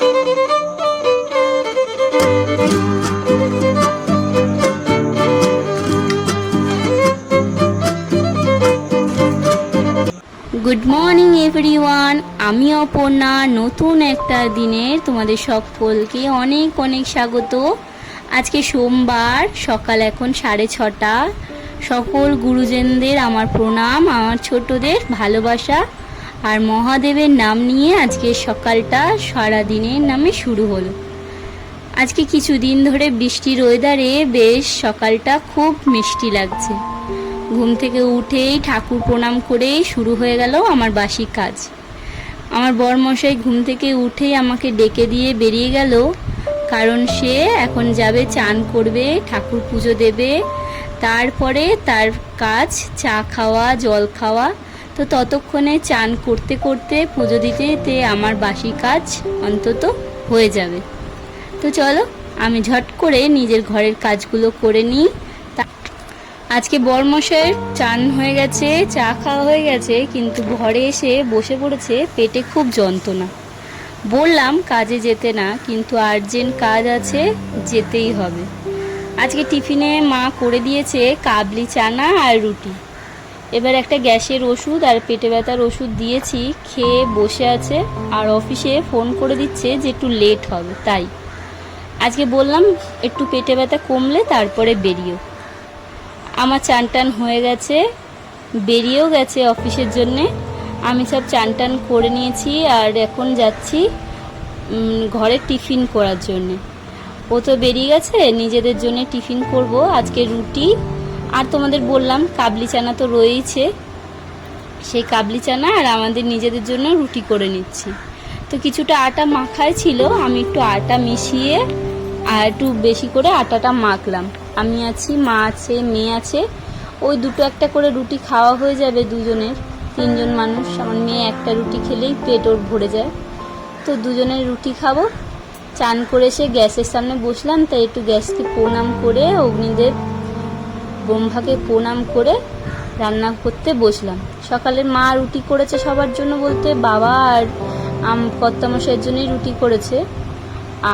Good morning everyone আমি অপর্ণা। নতুন একটা দিনে তোমাদের সকলকে অনেক অনেক স্বাগত। আজকে সোমবার, সকাল এখন সাড়ে ছটা। সকল গুরুজনদের আমার প্রণাম, আমার ছোটদের ভালোবাসা। আর মহাদেবের নাম নিয়ে আজকে সকালটা সারা দিনের নামে শুরু হলো। আজকে কিছুদিন ধরে বৃষ্টির ওয়েদারে বেশ সকালটা খুব মিষ্টি লাগছে। ঘুম থেকে উঠেই ঠাকুর প্রণাম করেই শুরু হয়ে গেল আমার বাসি কাজ। আমার বরমশাই ঘুম থেকে উঠেই আমাকে ডেকে দিয়ে বেরিয়ে গেল, কারণ সে এখন যাবে চান করবে, ঠাকুর পুজো দেবে, তারপরে তার কাজ চা খাওয়া, জল খাওয়া তো ততক্ষণে চান করতে করতে পুজো দিতে দিতে আমার বাসি কাজ অন্তত হয়ে যাবে। তো চলো, আমি ঝট করে নিজের ঘরের কাজগুলো করে নিই। আজকে বরমশাইয়ের চান হয়ে গেছে, চা খাওয়া হয়ে গেছে, কিন্তু ঘরে এসে বসে পড়েছে পেটে খুব যন্ত্রণা। বললাম কাজে যেতে না, কিন্তু আর্জেন্ট কাজ আছে, যেতেই হবে। আজকে টিফিনে মা করে দিয়েছে কাবলি চানা আর রুটি। এবার একটা গ্যাসের ওষুধ আর পেটে ব্যথার ওষুধ দিয়েছি, খেয়ে বসে আছে আর অফিসে ফোন করে দিচ্ছে যে একটু লেট হবে, তাই। আজকে বললাম একটু পেটে ব্যথা কমলে তারপরে বেরিও। আমার চান টান হয়ে গেছে, বেরিয়েও গেছে অফিসের জন্যে। আমি সব চান টান করে নিয়েছি আর এখন যাচ্ছি ঘরে টিফিন করার জন্যে। ও তো বেরিয়ে গেছে, নিজেদের জন্য টিফিন করব, আজকে রুটি আর তোমাদের বললাম, কাবলি চানা তো রয়েইছে। সেই কাবলি চানা আর আমাদের নিজেদের জন্য রুটি করে নিচ্ছি। তো কিছুটা আটা মাখায় ছিল, আমি একটু আটা মিশিয়ে আর একটু বেশি করে আটাটা মাখলাম। আমি আছি, মা আছে, মেয়ে আছে, ওই দুটো একটা করে রুটি খাওয়া হয়ে যাবে দুজনের। তিনজন মানুষ, আমার মেয়ে একটা রুটি খেলেই পেট ওর ভরে যায়। তো দুজনের রুটি খাব। চান করে সে গ্যাসের সামনে বসলাম, তাই একটু গ্যাসকে প্রণাম করে অগ্নিদেব ব্রহ্মাকে প্রণাম করে রান্না করতে বসলাম। সকালে মা রুটি করেছে সবার জন্য বলতে বাবা আর আম কর্তামশাইয়ের জন্যই রুটি করেছে।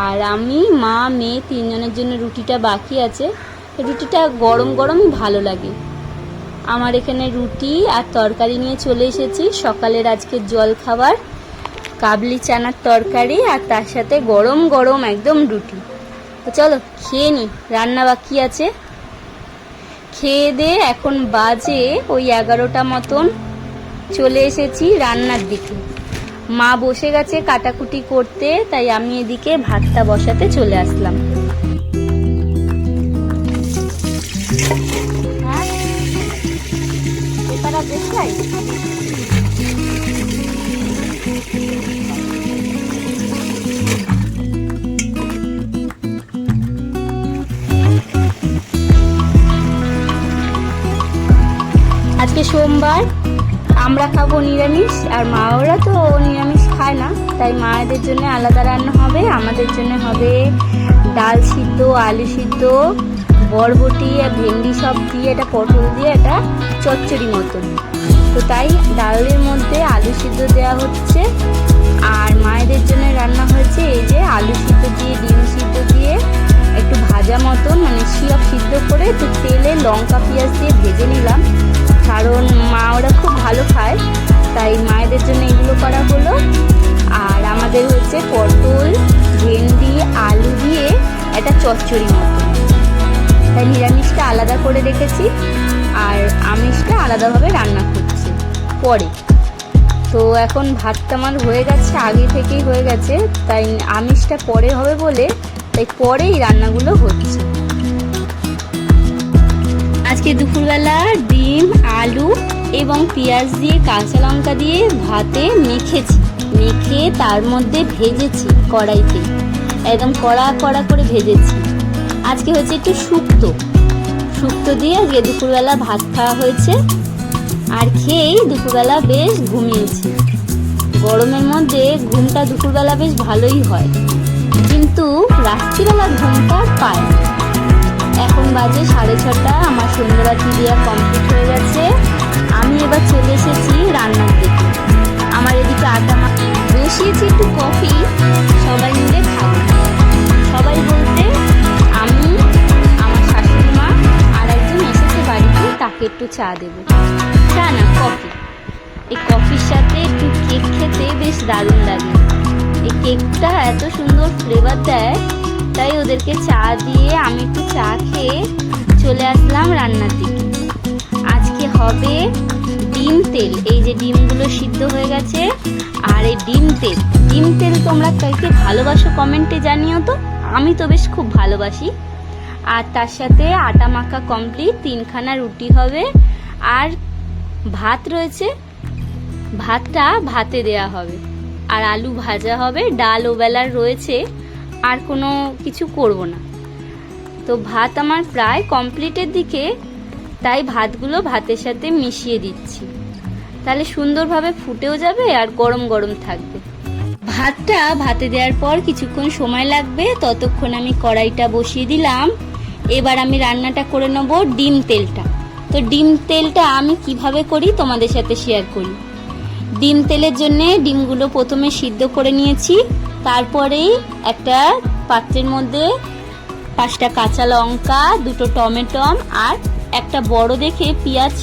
আর আমি, মা, মেয়ে তিনজনের জন্য রুটিটা বাকি আছে। রুটিটা গরম গরমই ভালো লাগে। আমার এখানে রুটি আর তরকারি নিয়ে চলে এসেছি। সকালের আজকে জল খাবার, কাবলি চানার তরকারি আর তার সাথে গরম গরম একদম রুটি। তো চলো, খেয়ে নি, রান্না বাকি আছে। খেয়ে দিয়ে এখন বাজে ওই এগারোটা মতন। চলে এসেছি রান্নার দিকে। মা বসে গেছে কাটাকুটি করতে, তাই আমি এদিকে ভাতটা বসাতে চলে আসলাম। হ্যাঁ? সোমবার। আমরা খাব নিরামিষ, আর মা ওরা তো নিরামিষ খায় না। তাই মায়েদের জন্য আলাদা রান্না হবে। আমাদের জন্য হবে ডাল সিদ্ধ, আলু সিদ্ধ, বরবটি, আর ভেন্ডি সব দিয়ে এটা পটল দিয়ে এটা চচ্চড়ি মতন। তো তাই ডালের মধ্যে আলু সিদ্ধ দেওয়া হচ্ছে। আর মায়েদের জন্য রান্না হয়েছে এই যে আলু সিদ্ধ দিয়ে, ডিম সিদ্ধ দিয়ে, একটু ভাজা মতন মানে সিরপ সিদ্ধ করে একটু তেলে লঙ্কা, পেঁয়াজ দিয়ে ভেজে নিলাম। কারণ মা ওরা খুব ভালো খায়, তাই মায়েদের জন্য এগুলো করা হলো। আর আমাদের হচ্ছে পটল, ভেন্ডি, আলু দিয়ে একটা চচ্চড়ি মতো। তাই নিরামিষটা আলাদা করে রেখেছি, আর আমিষটা আলাদাভাবে রান্না করছি পরে। তো এখন ভাতটা আমার হয়ে গেছে, আগে থেকেই হয়ে গেছে, তাই আমিষটা পরে হবে বলে তাই পরেই রান্নাগুলো হচ্ছে। আজকে দুপুরবেলা ডিম, আলু এবং পেঁয়াজ দিয়ে কাঁচা লঙ্কা দিয়ে ভাতে মেখেছি। মেখে তার মধ্যে ভেজেছি কড়াইতে। একদম কড়া কড়া করে ভেজেছি। আজকে হচ্ছে একটু শুক্তো। শুক্তো দিয়ে আজকে দুপুরবেলা ভাত খাওয়া হয়েছে। আর খেয়েই দুপুরবেলা বেশ ঘুমিয়েছি। গরমের মধ্যে ঘুমটা দুপুরবেলা বেশ ভালোই হয়। কিন্তু রাত্রিবেলা। এখন বাজে সাড়ে ছটা, আমার সন্ধ্যেবাতি দেওয়া কমপ্লিট হয়ে গেছে। আমি এবার চলে এসেছি রান্নার দিকে। আমার এদিকে আটা মা বসিয়েছি একটু কফি, সবাই মিলে খাব। সবাই বলতে আমি, আমার শাশুড়ি মা আর একজন এসেছে বাড়িতে, তাকে একটু চা দেবো। চা না, কফি। এই কফির সাথে একটু কেক খেতে বেশ দারুণ লাগে। এই কেকটা এত সুন্দর ফ্লেভার দেয় তাই ওদেরকে চা দিয়ে আমি একটু চা খেয়ে চলে আসলাম রান্নার দিকে। আজকে হবে ডিম তেল। এই যে ডিমগুলো সিদ্ধ হয়ে গেছে আর এই ডিম তেল। ডিম তেল তোমরা কাইকে ভালোবাসো কমেন্টে জানিও তো। আমি তো বেশ খুব ভালোবাসি। আর তার সাথে আটা মাখা কমপ্লিট তিনখানা রুটি হবে। আর ভাত রয়েছে। ভাতটা ভাতে দেয়া হবে। আর আলু ভাজা হবে। ডাল ও বেলার রয়েছে। আর কোনো কিছু করব না। তো ভাত আমার প্রায় কমপ্লিটের দিকে, তাই ভাতগুলো ভাতের সাথে মিশিয়ে দিচ্ছি। তাহলে সুন্দরভাবে ফুটেও যাবে আর গরম গরম থাকবে। ভাতটা ভাতে দেওয়ার পর কিছুক্ষণ সময় লাগবে, ততক্ষণ আমি কড়াইটা বসিয়ে দিলাম। এবার আমি রান্নাটা করে নেব ডিম তেলটা। তো ডিম তেলটা আমি কীভাবে করি তোমাদের সাথে শেয়ার করি। ডিম তেলের জন্যে ডিমগুলো প্রথমে সিদ্ধ করে নিয়েছি। তারপরেই একটা পাত্রের মধ্যে পাঁচটা কাঁচা লঙ্কা, দুটো টমেটম আর একটা বড় দেখে পেঁয়াজ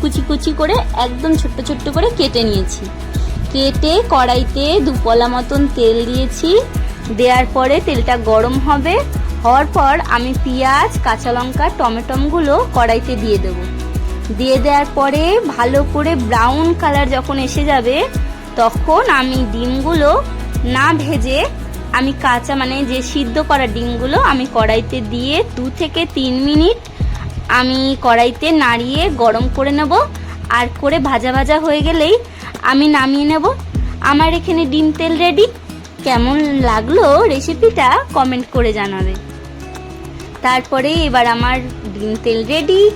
কুচি কুচি করে একদম ছোট্ট ছোট্ট করে কেটে নিয়েছি। কেটে কড়াইতে দুপলা মতন তেল দিয়েছি। দেওয়ার পরে তেলটা গরম হবে। হওয়ার পর আমি পেঁয়াজ, কাঁচা লঙ্কা, টমেটমগুলো কড়াইতে দিয়ে দেবো। দিয়ে দেওয়ার পরে ভালো করে ব্রাউন কালার যখন এসে যাবে, তখন আমি ডিমগুলো না ভেজে আমি কাঁচা মানে যে সিদ্ধ করা ডিমগুলো আমি কড়াইতে দিয়ে দু থেকে তিন মিনিট আমি কড়াইতে নাড়িয়ে গরম করে নেব। আর করে ভাজা ভাজা হয়ে গেলেই আমি নামিয়ে নেব। আমার এখানে ডিম তেল রেডি কেমন লাগল রেসিপিটা কমেন্ট করে জানাবে। তারপরে এবার আমার ডিম তেল রেডি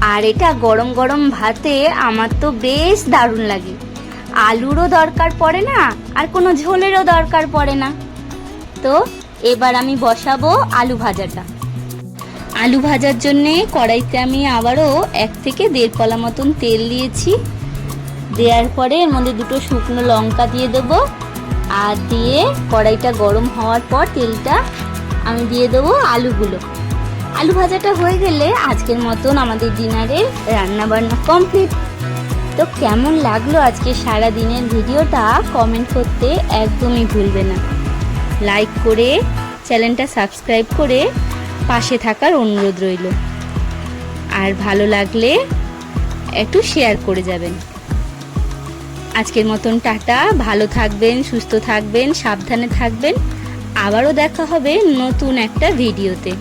আর এটা গরম গরম ভাতে আমার তো বেশ দারুণ লাগে। আলুরও দরকার পড়ে না, আর কোনো ঝোলেরও দরকার পড়ে না। তো, এবার আমি বসাবো আলু ভাজাটা। আলু ভাজার জন্যে কড়াইতে আমি আবারও এক থেকে দেড় পলা মতন তেল দিয়েছি। দেওয়ার পরে এর মধ্যে দুটো শুকনো লঙ্কা দিয়ে দেবো, আর দিয়ে কড়াইটা গরম হওয়ার পর তেলটা আমি দিয়ে দেবো আলুগুলো। আলু ভাজাটা হয়ে গেলে আজকের মতন আমাদের ডিনারের রান্না বান্না কমপ্লিট। তো কেমন লাগল আজকে সারা দিনের ভিডিওটা কমেন্ট করতে একদমই ভুলবে না। লাইক করে চ্যানেলটা সাবস্ক্রাইব করে পাশে থাকার অনুরোধ রইল। আর ভালো লাগলে একটু শেয়ার করে যাবেন। আজকের মতন টাটা, ভালো থাকবেন, সুস্থ থাকবেন, সাবধানে থাকবেন। আবারও দেখা হবে নতুন একটা ভিডিওতে।